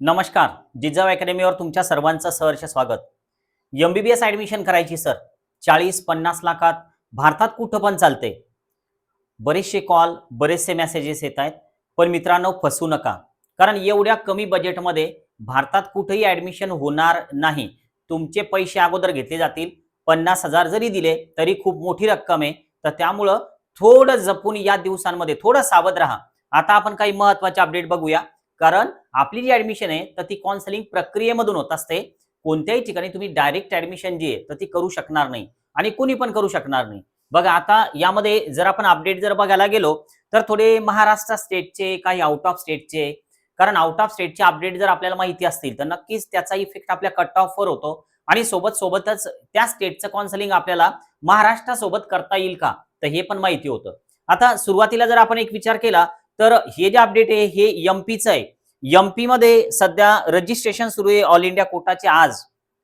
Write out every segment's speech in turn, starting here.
नमस्कार जिजाऊ अकॅडमीवर तुमच्या सर्वांचं सहर्ष स्वागत. M B B S admission करायची सर चाळीस पन्नास लाखात भारतात कुठं पण चालते बरेचसे कॉल बरेचसे मेसेजेस येत आहेत पण मित्रांनो फसू नका. कारण एवढ्या कमी बजेटमध्ये भारतात कुठेही ॲडमिशन होणार नाही. तुमचे पैसे अगोदर घेतले जातील पन्नास हजार जरी दिले तरी खूप मोठी रक्कम आहे. तर त्यामुळं थोडं जपून या दिवसांमध्ये थोडं सावध राहा. आता आपण काही महत्त्वाचे अपडेट बघूया. कारण आपली जी ऍडमिशन आहे तर ती काउन्सिलिंग प्रक्रियेमधून होत असते. कोणत्याही ठिकाणी तुम्ही डायरेक्ट ऍडमिशन जी आहे तर ती करू शकणार नाही. आणि कोणी पण करू शकणार नाही. बघा आता यामध्ये जर आपण अपडेट जर बघायला गेलो तर थोडे महाराष्ट्र स्टेटचे काही आउट ऑफ स्टेटचे कारण आउट ऑफ स्टेटचे अपडेट जर आपल्याला माहिती असतील तर नक्कीच त्याचा इफेक्ट आपल्या कट ऑफवर होतो. आणि सोबत सोबतच त्या स्टेटचं काउन्सिलिंग आपल्याला महाराष्ट्रासोबत करता येईल का? तर हे पण माहिती होतं. आता सुरुवातीला जर आपण एक विचार केला तर हे जे अपडेट आहे हे एमपीचं आहे. एमपी मध्ये सध्या रजिस्ट्रेशन सुरू आहे ऑल इंडिया कोटाचे आज.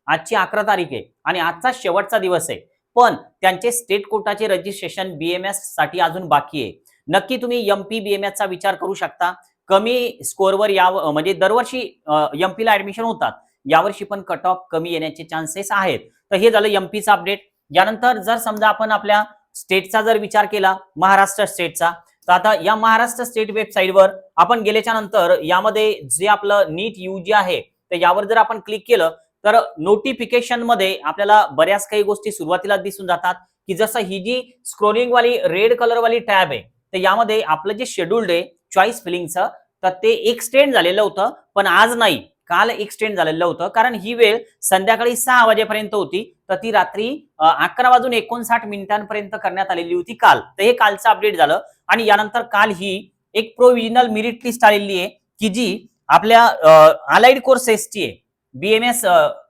आजची अकरा तारीख आहे आणि आजचा शेवटचा दिवस आहे. पण त्यांचे स्टेट कोटाचे रजिस्ट्रेशन बीएमएससाठी अजून बाकी आहे. नक्की तुम्ही एमपी बीएमएस चा विचार करू शकता. कमी स्कोअरवर या म्हणजे दरवर्षी एमपी ला ऍडमिशन होतात. यावर्षी पण कट ऑफ कमी येण्याचे चान्सेस आहेत. तर हे झालं एमपीचं अपडेट यानंतर जर समजा आपण आपल्या स्टेटचा जर विचार केला महाराष्ट्र स्टेटचा तर आता या महाराष्ट्र स्टेट वेबसाईटवर आपण गेल्याच्यानंतर यामध्ये जे आपलं नीट यू जी आहे तर यावर जर आपण क्लिक केलं तर नोटिफिकेशनमध्ये आपल्याला बऱ्याच काही गोष्टी सुरुवातीला दिसून जातात. की जसं ही जी स्क्रोलिंग वाली रेड कलर वाली टॅब आहे तर यामध्ये आपलं जे शेड्युल्ड आहे चॉईस फिलिंगचं तर ते एक्सटेंड झालेलं होतं पण आज नाही. काल एक्सटेंड झालेलं होतं कारण ही वेळ संध्याकाळी सहा वाजेपर्यंत होती. तर ती रात्री अकरा वाजून एकोणसाठ मिनिटांपर्यंत करण्यात आलेली होती काल. तर हे कालचं अपडेट झालं. आणि यानंतर काल ही एक प्रोव्हिजनल मेरिट लिस्ट आलेली आहे की जी आपल्या अलाइड कोर्सेसची आहे. बीएमएस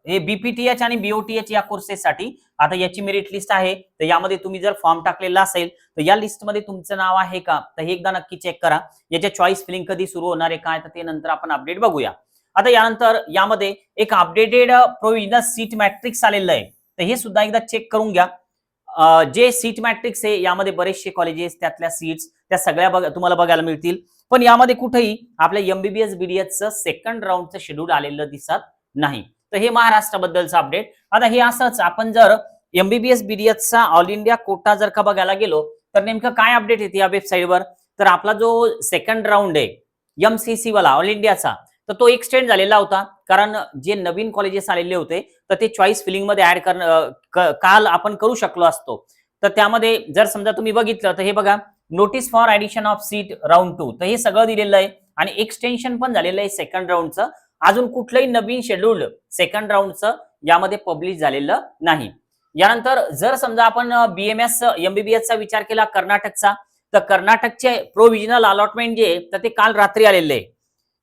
हे बीपीटीएच आणि बीओटीएच या कोर्सेससाठी आता याची मेरिट लिस्ट आहे. तर यामध्ये तुम्ही जर फॉर्म टाकलेला असेल तर या लिस्टमध्ये तुमचं नाव आहे का? तर हे एकदा नक्की चेक करा. याच्या चॉईस फिलिंग कधी सुरू होणार आहे काय? तर ते नंतर आपण अपडेट बघूया. आता यानंतर यामध्ये एक अपडेटेड प्रोव्हिजनल सीट मॅट्रिक्स आलेलं आहे. तर हे सुद्धा एकदा चेक करून घ्या. जे सीट मॅट्रिक्स आहे यामध्ये बरेचसे कॉलेजेस त्यातल्या सीट्स त्या सगळ्या बघ तुम्हाला बघायला मिळतील. पण यामध्ये कुठेही आपल्या एमबीबीएस बीडीएसचं सेकंड राऊंडचं शेड्यूल आलेलं दिसत नाही. तर हे महाराष्ट्राबद्दलचं अपडेट आता हे असंच आपण जर एमबीबीएस बीडीएसचा ऑल इंडिया कोटा जर का बघायला गेलो तर नेमकं काय अपडेट येते या वेबसाईटवर तर आपला जो सेकंड राऊंड आहे एमसीसी वाला ऑल इंडियाचा तर तो एक्सटेंड झालेला होता. कारण जे नवीन कॉलेजेस आलेले होते तर ते चॉईस फिलिंगमध्ये ऍड करणं काल आपण करू शकलो असतो. तर त्यामध्ये जर समजा तुम्ही बघितलं तर हे बघा notice for addition of seat round two तर हे सगळं दिलेलं आहे. आणि एक्सटेन्शन पण झालेलं आहे सेकंड राऊंडचं अजून कुठलंही नवीन शेड्यूल सेकंड राऊंडचं यामध्ये पब्लिश झालेलं नाही. यानंतर जर समजा आपण बीएमएस एमबीबीएसचा विचार केला कर्नाटकचा तर कर्नाटकचे प्रोव्हिजनल अलॉटमेंट जे आहे तर ते काल रात्री आलेले आहे.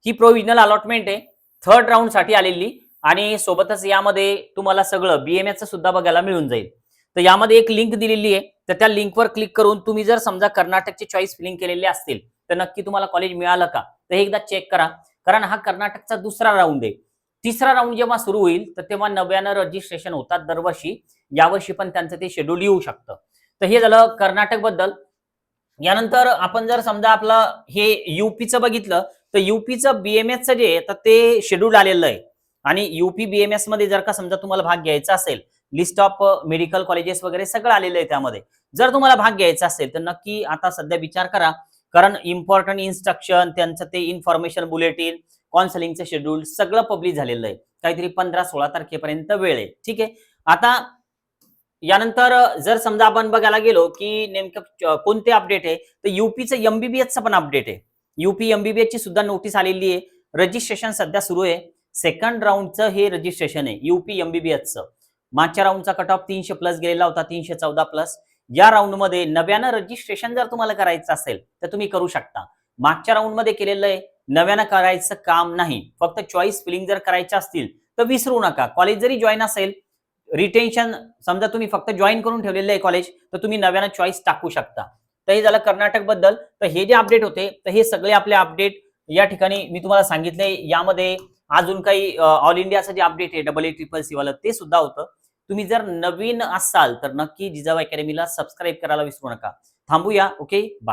ही प्रोव्हिजनल अलॉटमेंट आहे. थर्ड राऊंडसाठी आलेली. आणि सोबतच यामध्ये तुम्हाला सगळं बीएमएसचं सुद्धा बघायला मिळून जाईल. तर यामध्ये एक लिंक दिलेली आहे. तर त्या लिंकवर क्लिक करून तुम्ही जर समजा कर्नाटकचे चॉईस फिलिंग केलेले असतील तर नक्की तुम्हाला कॉलेज मिळालं का? तर एकदा चेक करा. कारण हा कर्नाटकचा दुसरा राऊंड आहे. तिसरा राऊंड जेव्हा सुरू होईल तर तेव्हा नव्यानं रजिस्ट्रेशन होतात दरवर्षी. यावर्षी पण त्यांचं ते शेड्यूल येऊ शकतं. तर हे झालं कर्नाटकबद्दल. यानंतर आपण जर समजा आपलं हे युपीचं बघितलं तर युपीचं बीएमएसचं जे तर ते शेड्यूल आलेलं आहे. आणि युपी बीएमएसमध्ये जर का समजा तुम्हाला भाग घ्यायचा असेल लिस्ट ऑफ मेडिकल कॉलेजेस वगैरे सगळं आलेलं आहे त्यामध्ये. जर तुम्हाला भाग घ्यायचा असेल तर नक्की आता सध्या विचार करा. कारण इम्पॉर्टंट इन्स्ट्रक्शन त्यांचं ते इन्फॉर्मेशन बुलेटिन कॉन्सलिंगचं शेड्यूल सगळं पब्लिश झालेलं आहे. काहीतरी पंधरा सोळा तारखेपर्यंत वेळ आहे. ठीक आहे? आता यानंतर जर समजा आपण बघायला गेलो की नेमकं कोणते अपडेट आहे? तर युपीचं एमबीबीएसचं पण अपडेट आहे. युपी एमबीबीएसची सुद्धा नोटीस आलेली आहे. रजिस्ट्रेशन सध्या सुरू आहे. सेकंड राऊंडचं हे रजिस्ट्रेशन आहे. युपी एमबीबीएसचं मागच्या राऊंडचा कट ऑफ तीनशे प्लस गेलेला होता तीनशे चौदा प्लस या राऊंडमध्ये नव्यानं रजिस्ट्रेशन जर तुम्हाला करायचं असेल तर तुम्ही करू शकता. मागच्या राऊंडमध्ये केलेलं आहे नव्यानं करायचं काम नाही. फक्त चॉईस फिलिंग जर करायच्या असतील तर विसरू नका. कॉलेज जरी जॉईन असेल रिटेन्शन समजा तुम्ही फक्त जॉईन करून ठेवलेलं आहे कॉलेज तर तुम्ही नव्यानं चॉईस टाकू शकता. तर हे झालं कर्नाटकबद्दल तर हे जे अपडेट होते तर हे सगळे आपले अपडेट या ठिकाणी मी तुम्हाला सांगितले. यामध्ये अजून काही ऑल इंडियाचं जे अपडेट आहे डबल ए ट्रिपल सी वाला ते सुद्धा होतं. तुम्ही जर नवीन असाल तर नक्की जिजाऊ अकॅडमीला सबस्क्राईब करायला विसरू नका. थांबूया ओके बाय